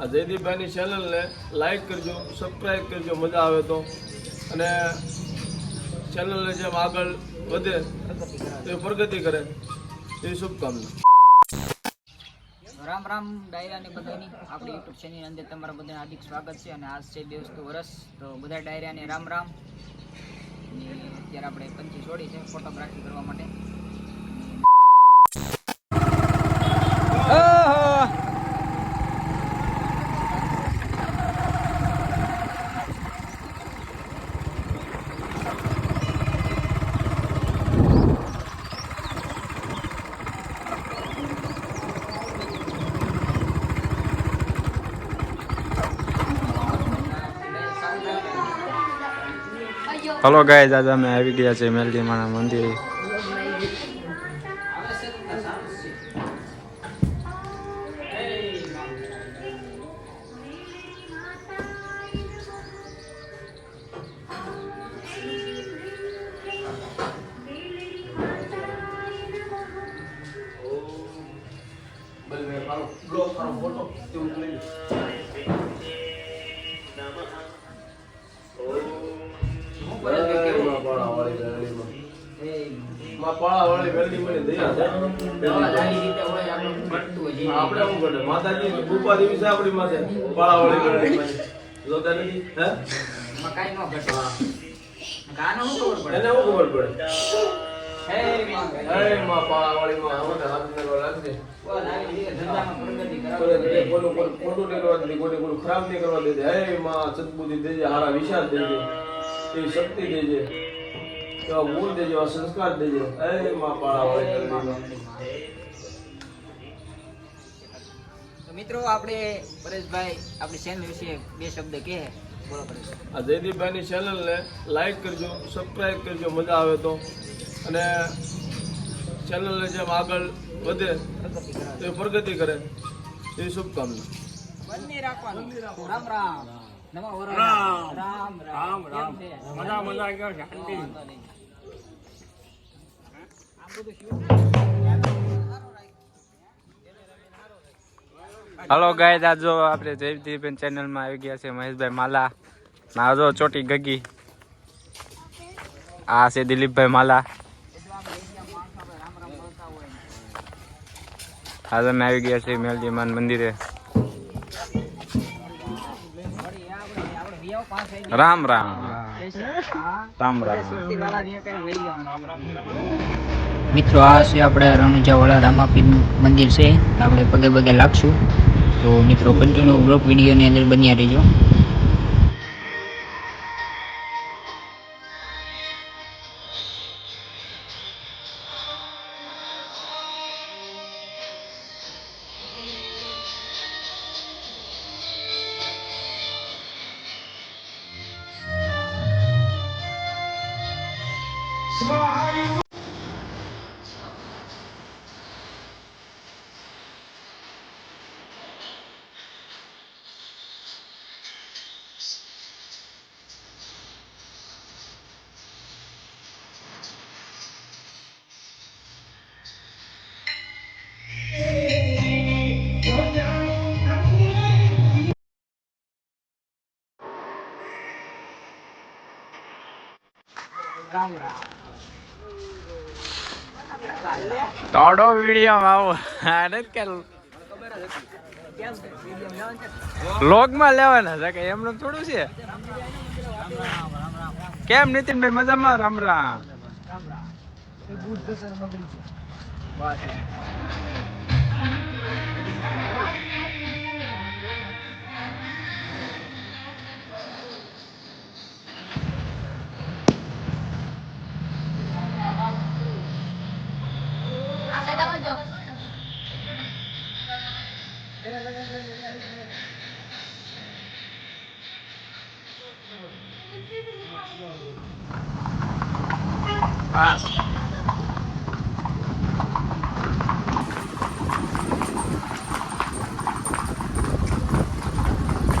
આ જયદીપભાઈની ચેનલને લાઇક કરજો સબસ્ક્રાઈબ કરજો, મજા આવે તો. અને ચેનલને જેમ આગળ વધે એ પ્રગતિ કરે. એ શુભકામના. રામ રામ ડાયરાને બધાની. આપણી યુટ્યુબ ચેનલની અંદર તમારા બધાને હાર્દિક સ્વાગત છે અને આજ છે બેસતું વરસ. તો બધા ડાયરાને રામ રામ. અત્યારે આપણે પંચી છોડી છે ફોટોગ્રાફી કરવા માટે. હલો ગાય દાદા અમે આવી ગયા છે મેલડીમાના મંદિરે પાળાવાળી વેલડીમાંની દયા છે. આપણે શું કરે માતાજી કૃપા દેવી છે આપણી માથે પાળાવાળી વેલડીમાંની. જોતા નથી? હે? એમાં કાંઈ ઘટે ગાનો શું ખબર એને શું ખબર પડે? પડે હે માં હે માં. પાળાવાળી માં હાથ મેળવા લાગશે બોલ આવી રીતે ધંધામાં પ્રગતિ કોઈને કરાવો કોઈનું કોઈ ખોટું નહીં કરવા દેતી કોઈને કોઈનું ખરાબ નહીં કરવા દેતી હે માં સદબુદ્ધિ દેજે હારા વિશાલ દેજે. એ શક્તિ દેજે. એવા ગુણ દેજે એવા સંસ્કાર દેજે. હે માં પાળાવાળી વેલડીમાં. તો મિત્રો આપણે પરેશભાઈ આપણી ચેનલ વિશે બે શબ્દ કહે. આ જયદીપભાઈની ચેનલને લાઈક કરજો સબસ્ક્રાઈબ કરજો મજા આવે તો. અને ચેનલને જેમ આગળ વધે પ્રગતિ પ્રગતિ કરે. એ શુભકામના. બંને રાખવાનું. રામ રામ. રામ રામ. રામ મજા મજા ગયો શાંતિ. હલો ગાય આજ જો આપણે જયદીપન ચેનલમાં આવી ગયા છે મહેશભાઈ માલા. ના જો ચોટી ગગી. આ છે દિલીપભાઈ માલા. આજે અમે આવી ગયા છે મેલડીમાન મંદિરે. રામ રામ. રામ રામ. મિત્રો, આ છે આપણે રણુજાવાળા રામાપીર મંદિર છે. આપણે પગે પગે લાગશું. તો મિત્રો કન્ટિન્યુ બ્લોક વિડીયોની અંદર બન્યા રહેજો. તોડો વીડિયો આવો. આને જ કે લોગમાં લેવાના છે કે એમનું થોડું છે? કેમ નીતિનભાઈ મજામાં? રામ રામ.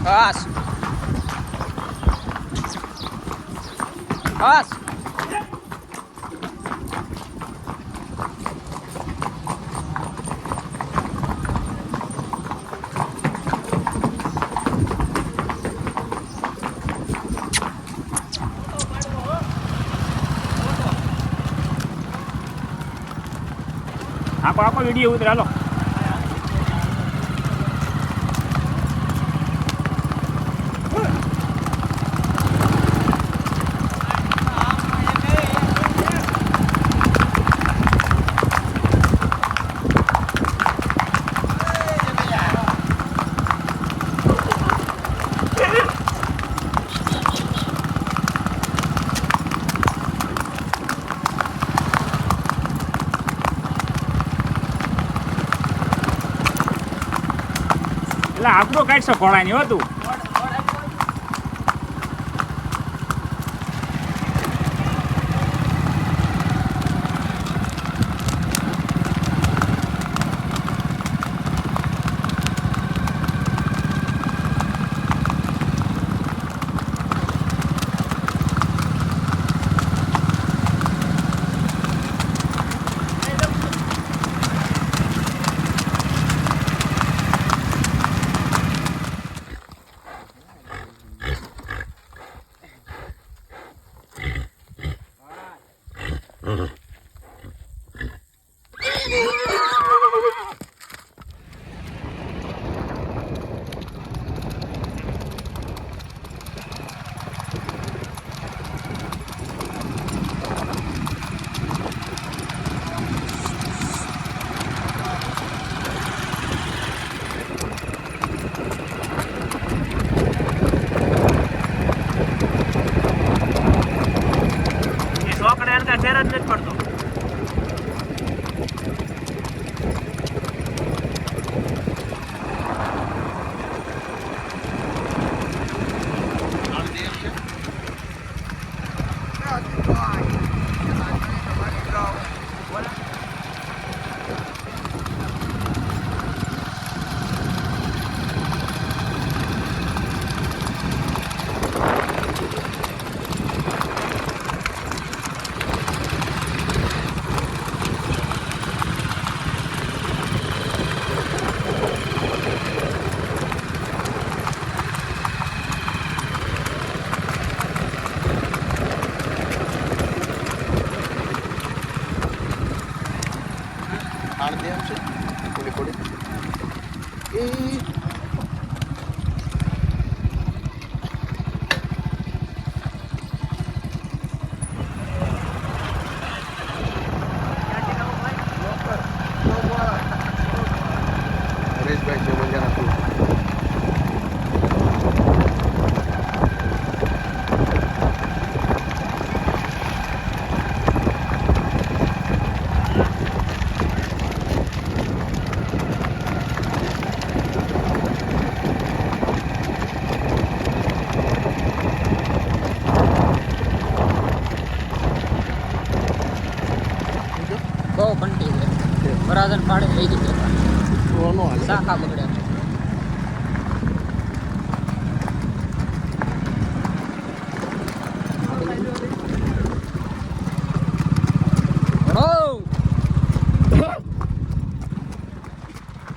બસ બસ Apa ini, dia. કાઢશો ઘોડાની હો બરાબર પાડે લઈ દીધું શાખા પકડ્યા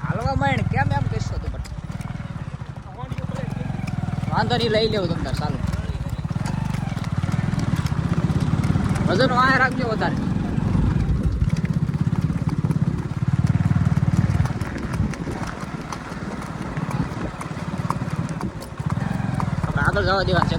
હાલવા માંડ કેમ એમ કહેશો તું વાંધો નહીં લઈ લેવું તમને સારું ચાલો. વજન વાય રાખજો વધારે આપણે આગળ જવા દેવા છે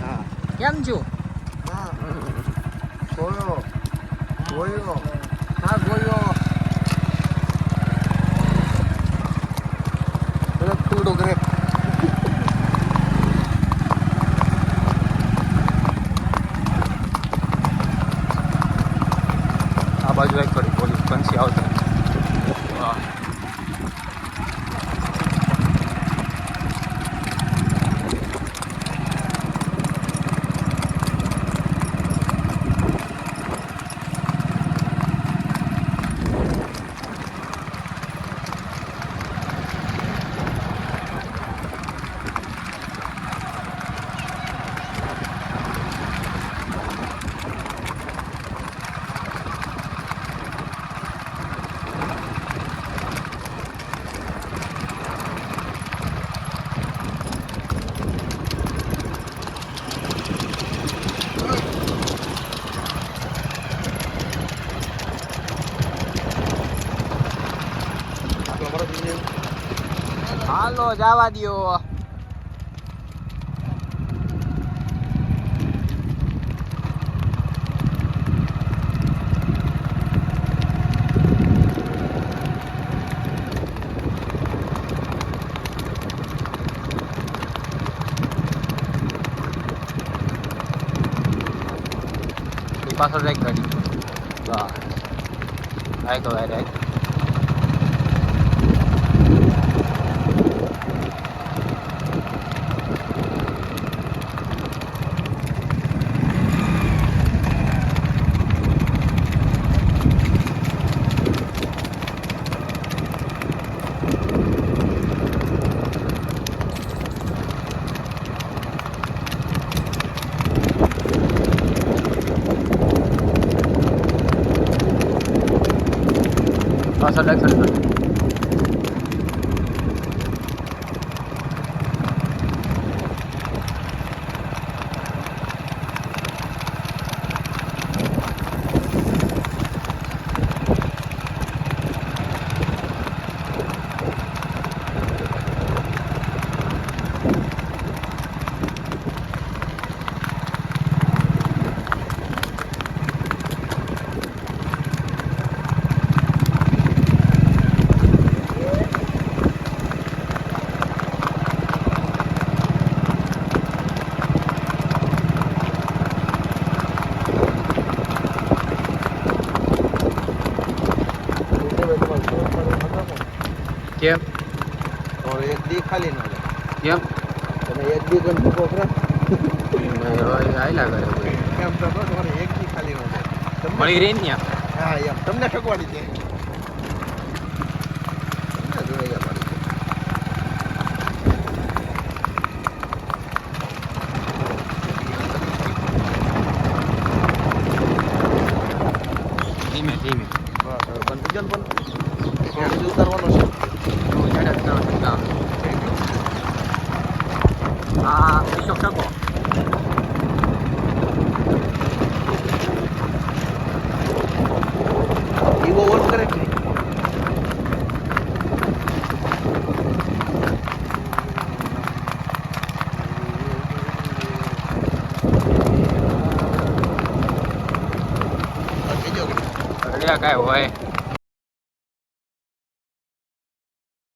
હા. કેમ છો? ગોયો. ગોયો. હા ગોયો. પેલો ખુલ્લો કરે હાલો જવા દ્યો પાછળ રાખ ગાડી બસ રાખ તો રાખ verleugnen halt, ખાલી ન જાય કેમ તમે એક બી ગન ફૂકો કરો એમ તો તમારે એક બી ખાલી ન જાય મળી રહી ને હા એમ. તમને ઠકવાની છે? કાંઈ હોય.